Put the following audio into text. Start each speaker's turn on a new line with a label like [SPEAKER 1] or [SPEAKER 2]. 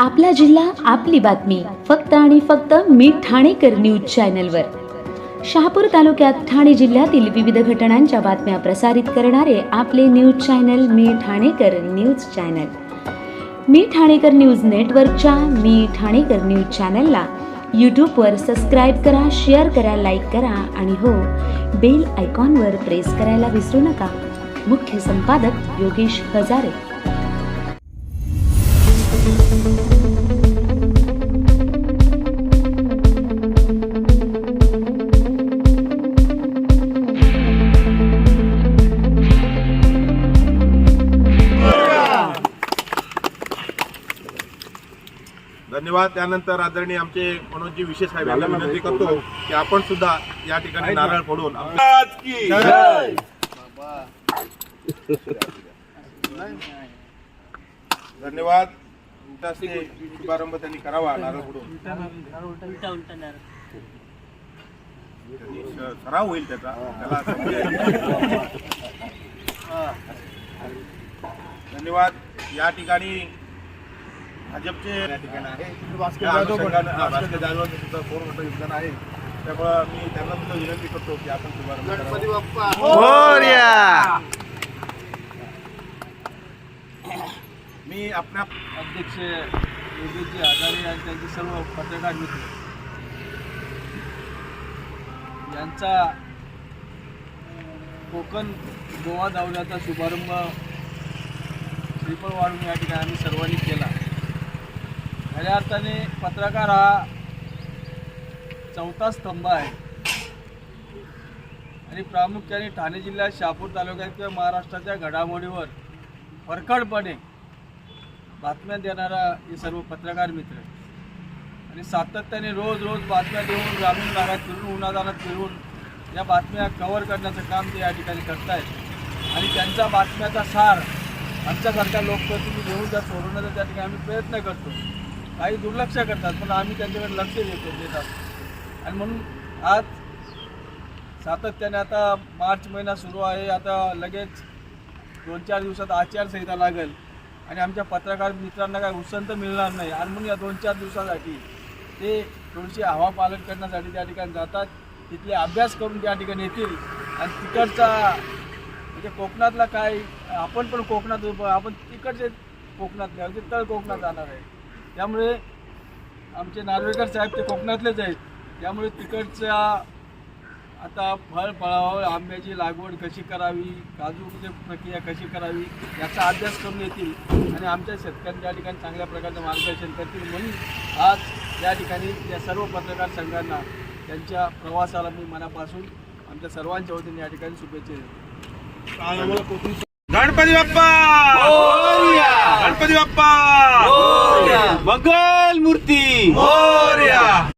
[SPEAKER 1] आपला जिल्हा आपली बातमी. फक्त आणि फक्त मी ठाणेकर न्यूज चॅनलवर. शहापूर तालुक्यात ठाणे जिल्ह्यातील विविध घटनांच्या बातम्या प्रसारित करणारे आपले न्यूज चॅनल मी ठाणेकर न्यूज चॅनल. मी ठाणेकर न्यूज नेटवर्कच्या मी ठाणेकर न्यूज चॅनलला यूट्यूबवर सबस्क्राईब करा शेअर करा लाईक करा आणि हो बेल आयकॉनवर प्रेस करायला विसरू नका. मुख्य संपादक योगेश हजारे.
[SPEAKER 2] धन्यवाद. त्यानंतर आदरणीय आमचे मनोजी विशेष साहेब यांना विनंती करतो की आपण सुद्धा या ठिकाणी नारळ फोडून धन्यवाद. शुभारंभ त्यांनी करावा नारळ फोडून. सराव होईल त्याचा. धन्यवाद. या ठिकाणी भाजपचे या ठिकाणी आहे. हा, भास्कर जाधवांचं सुद्धा फार मोठं योगदान आहे. त्यामुळं मी त्यांना सुद्धा विनंती करतो की आपण शुभारंभ करावा. मी आपल्या
[SPEAKER 3] अध्यक्ष योगेशजी हजारे आणि त्यांचे सर्व पत्रकार मित्र. यांचा कोकण गोवा दौऱ्याचा शुभारंभ श्रीफळ वाढून या ठिकाणी आम्ही सर्वांनी केला. खऱ्या अर्थाने पत्रकार हा चौथा स्तंभ आहे. आणि प्रामुख्याने ठाणे जिल्ह्यात शहापूर तालुक्यात किंवा महाराष्ट्राच्या घडामोडीवर फरकडपणे बातम्या देणारा हे सर्व पत्रकार मित्र आणि सातत्याने रोज रोज बातम्या देऊन ग्रामीण भागात फिरून उन्हादानात फिरून या बातम्या कव्हर करण्याचं काम ते या ठिकाणी करतायत. आणि त्यांचा बातम्याचा सार आमच्यासारख्या लोकप्रतिनिधी घेऊन त्या सोडवण्याचा त्या ठिकाणी आम्ही प्रयत्न करतो. काही दुर्लक्ष करतात पण आम्ही त्यांच्याकडे लक्ष देतो देतात आणि म्हणून आज सातत्याने आता मार्च महिना सुरू आहे आता लगेच दोन चार दिवसात आचारसंहिता लागेल. आणि आमच्या पत्रकार मित्रांना काय उत्संत मिळणार नाही. आणि म्हणून या दोन चार दिवसासाठी ते थोडीशी हवा पालन करण्यासाठी त्या ठिकाणी जातात. तिथले अभ्यास करून त्या ठिकाणी येतील. आणि तिकडचा म्हणजे कोकणातला काय आपण पण कोकणात आपण तिकडचे कोकणात म्हणजे तळ कोकणात जाणार आहे. त्यामुळे आमचे नार्वेकर साहेब ते कोकणातलेच आहेत. त्यामुळे तिकडच्या आता फळ फळावर आंब्याची लागवड कशी करावी काजूची प्रक्रिया कशी करावी याचा अभ्यास करून येतील आणि आमच्या शेतकऱ्यांच्या ठिकाणी चांगल्या प्रकारचं मार्गदर्शन करतील म्हणून आज या ठिकाणी या सर्व पत्रकार संघांना त्यांच्या प्रवासाला मी मनापासून आमच्या सर्वांच्या वतीने या ठिकाणी शुभेच्छा देतो.
[SPEAKER 2] गणपती बाप्पा! गणपती बाप्पा!
[SPEAKER 3] मंगल मूर्ती मोर्या!